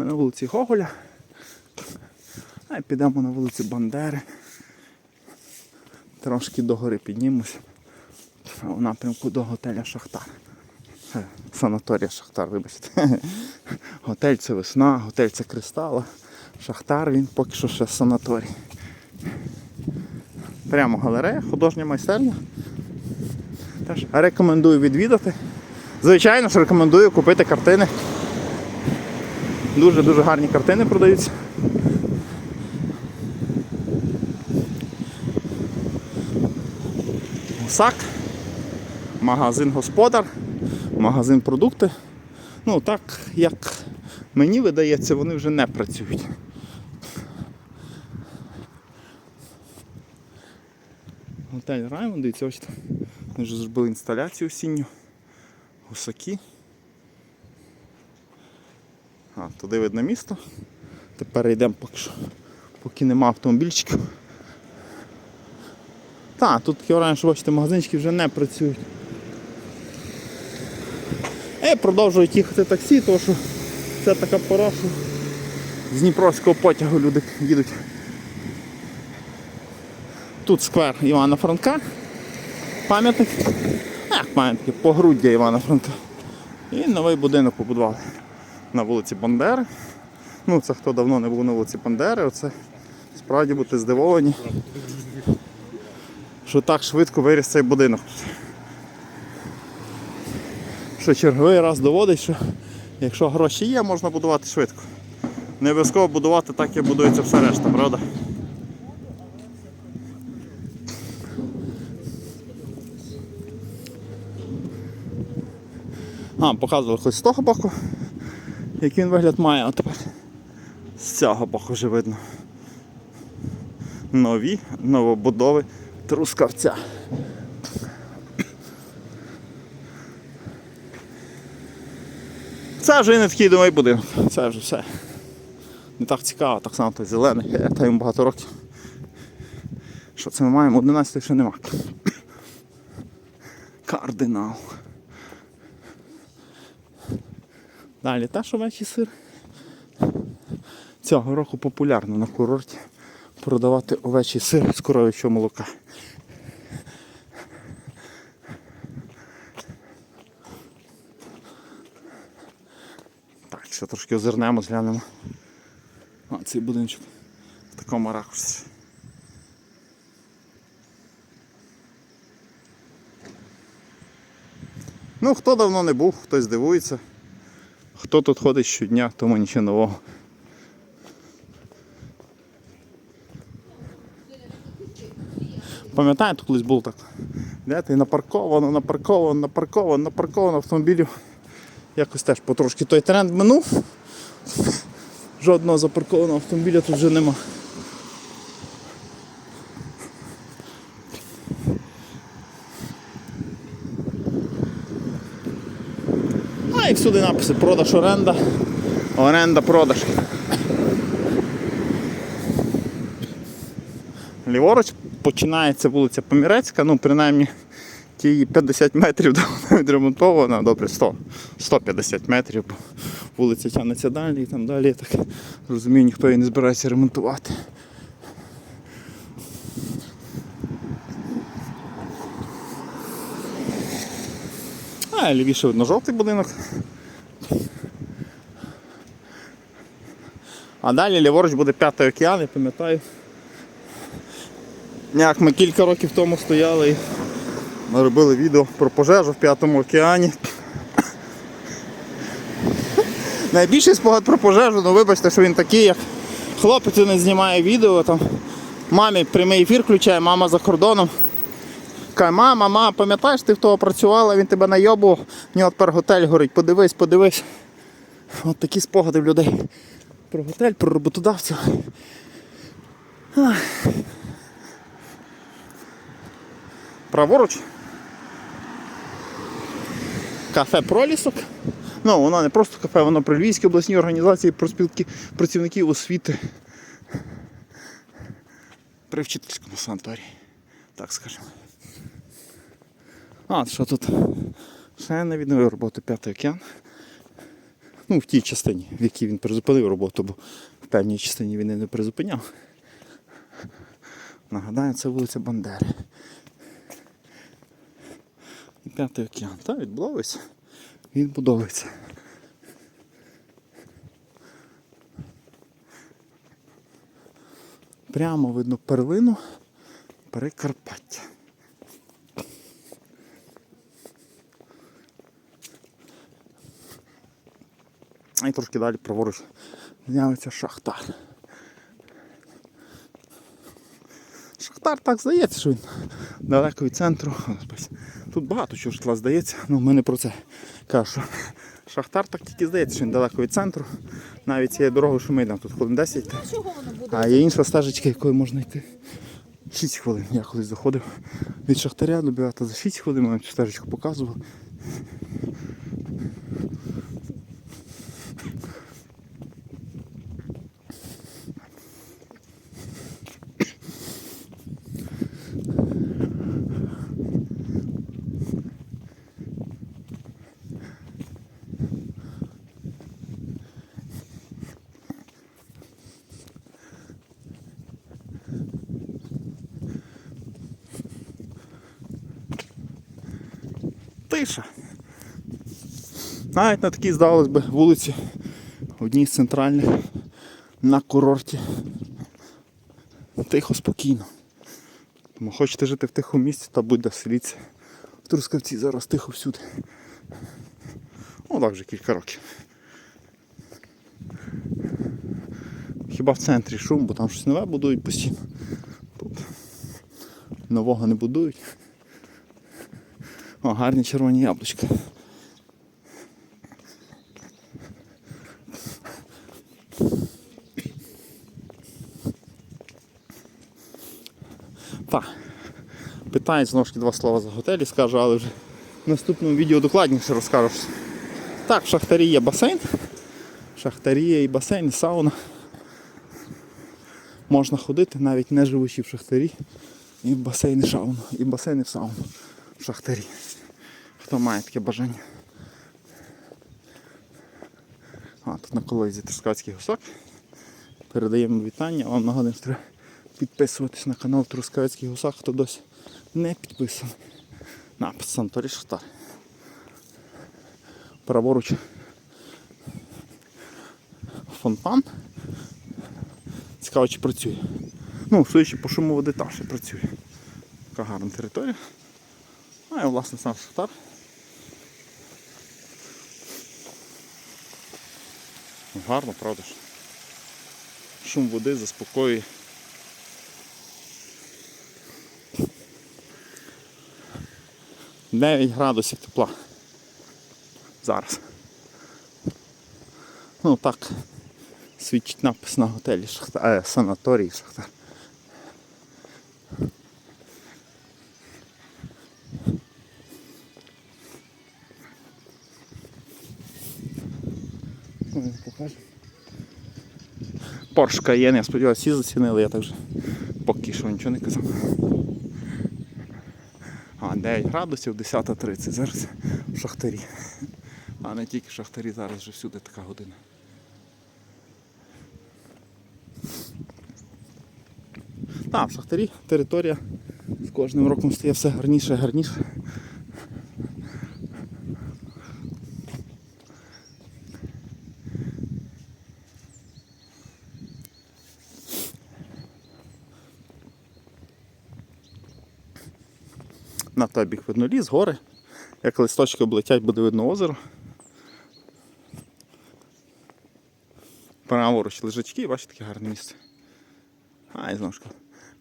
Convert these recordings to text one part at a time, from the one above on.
Ми на вулиці Гоголя. А підемо на вулицю Бандери. Трошки догори піднімемось. У напрямку до готеля Шахтар. Е, Санаторія Шахтар, вибачте. Готель це весна, готель це кристала. Шахтар він поки що ще санаторій. Прямо галерея, художня майстерня. Теж рекомендую відвідати. Звичайно ж рекомендую купити картини. Дуже-дуже гарні картини продаються. Гусак, магазин Господар, магазин продукти. Ну так, як мені видається, вони вже не працюють. Готель Раймонд, дивіться, ось там. Вони вже зробили інсталяцію осінню. Гусаки. А, туди видно місто. Тепер йдемо поки що, поки нема автомобільчиків. Так, тут такі раніше, бачите, магазинчики вже не працюють. Е, продовжують їхати таксі, тому що це така пора, що з Дніпровського потягу люди їдуть. Тут сквер Івана Франка. Пам'ятник. Як пам'ятник, погруддя Івана Франка. І новий будинок побудували на вулиці Бандери. Ну, це хто давно не був на вулиці Бандери, оце справді бути здивовані, що так швидко виріс цей будинок. Що черговий раз доводить, що якщо гроші є, можна будувати швидко. Не обов'язково будувати так, як будується все решта, правда? А, показували хоч з того боку, який він вигляд має, тепер з цього вже видно. Нові новобудови трускавця. Це вже і не такий думаю будинок. Це вже все. Не так цікаво, так само той зелений, Е, та йому багато років. Що це ми маємо? 11 ще нема. Кардинал. Далі теж овечий сир. Цього року популярно на курорті продавати овечий сир з коров'ячого молока. Так, ще трошки озирнемо, зглянемо. А, цей будиночок в такому ракурсі. Ну, хто давно не був, хтось дивується. Хто тут ходить щодня, тому нічого нового. Пам'ятаєте, колись був так. Йдете і напарковано, напарковано, напарковано, напарковано автомобілів. Якось теж потрошки той тренд минув. Жодного запаркованого автомобіля тут вже нема. А і всюди написи продаж оренда. Оренда продаж. Ліворуч починається вулиця Помірецька, ну принаймні ті 50 метрів де вона відремонтована, добре 100, 150 метрів, бо вулиця тягнеться далі і там далі, я так розумію, ніхто її не збирається ремонтувати. А, лівіше видно жовтий будинок. А далі ліворуч буде п'ятий океан, я пам'ятаю. Як ми кілька років тому стояли і робили відео про пожежу в п'ятому океані. Найбільший спогад про пожежу, ну вибачте, що він такий, як хлопець не знімає відео, там мамі прямий ефір включає, мама за кордоном. Каже, мама, мама, пам'ятаєш, ти в того працювала, він тебе найобував, в нього тепер готель горить, подивись, подивись. От такі спогади в людей. Про готель, про роботодавців. Праворуч. Кафе Пролісок. Ну, воно не просто кафе, воно при Львівській обласній організації проспілки працівників освіти. При вчительському санаторії. Так скажемо. А, що тут? Ще не відновив роботу П'ятий океан. Ну, в тій частині, в якій він призупинив роботу, бо в певній частині він і не призупиняв. Нагадаю, це вулиця Бандери. П'ятий океан. Та відбудовується. Відбудовується. Прямо видно перлину Прикарпаття. І трошки далі праворуч з'явиться шахтар. Шахтар так здається, що він далеко від центру. Тут багато чого житла здається, але ми не про це кажу. Шахтар так тільки здається, що він далеко від центру. Навіть цією дорогою, що ми йдемо, тут хвилин 10. йти. Чого воно буде? А є інша стежечка, якою можна йти. 6 хвилин. Я колись заходив від Шахтаря до Біата за 6 хвилин, ми цю стежечку показував. Тиша. Навіть на такій, здавалось би, вулиці, одній з центральних на курорті. Тихо, спокійно. Тому хочете жити в тихому місці, та будь селіться. В Трускавці зараз тихо всюди. Ну так вже кілька років. Хіба в центрі шум, бо там щось нове будують постійно. Тут нового не будують. О, гарні червоні яблучка. Так. Питають знову ж два слова за готелі, скажу, але вже в наступному відео докладніше розкажу. Так, в Шахтарі є басейн. В Шахтарі є і басейн, і сауна. Можна ходити, навіть не живучи в Шахтарі. І в басейн, і сауну, і в басейн, і в сауну в Шахтарі. Хто має таке бажання. А, тут на колозі Трускавський гусак. Передаємо вітання. Вам нагадуємо, що треба підписуватись на канал Трускавецький гусак, хто досі не підписаний. Напис Санторі Шахтар. Праворуч фонтан. Цікаво, чи працює. Ну, судячи по шуму води та ще працює. Така гарна територія. А і власне сам Шахтар. Гарно, правда ж. Шум води заспокоює. Дев'ять градусів тепла. Зараз. Ну так. Свідчить напис на готелі Шахтар, е, санаторії Шахтар. Порш Cayenne, я сподіваюся, всі зацінили, я так вже поки що нічого не казав. А, 9 градусів, 10.30. Зараз в шахтарі. А не тільки шахтарі, зараз вже всюди така година. Так, в шахтарі територія з кожним роком стає все гарніше і гарніше. На той бік видно ліс, гори. Як листочки облетять, буде видно озеро. Праворуч лежачки, бачите, таке гарне місце. А, і знову ж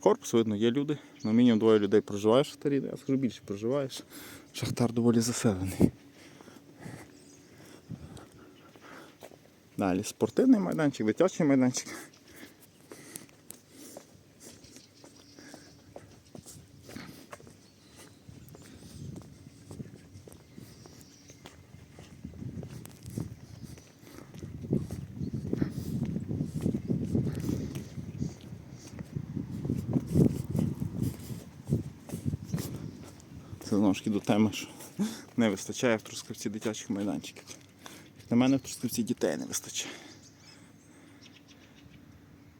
корпус видно, є люди. Ну, мінімум двоє людей проживає в шахтарі, я скажу більше проживаєш. Шахтар доволі заселений. Далі спортивний майданчик, дитячий майданчик. Знову ж таки до теми, що не вистачає в Трускавці дитячих майданчиків. На мене в Трускавці дітей не вистачає.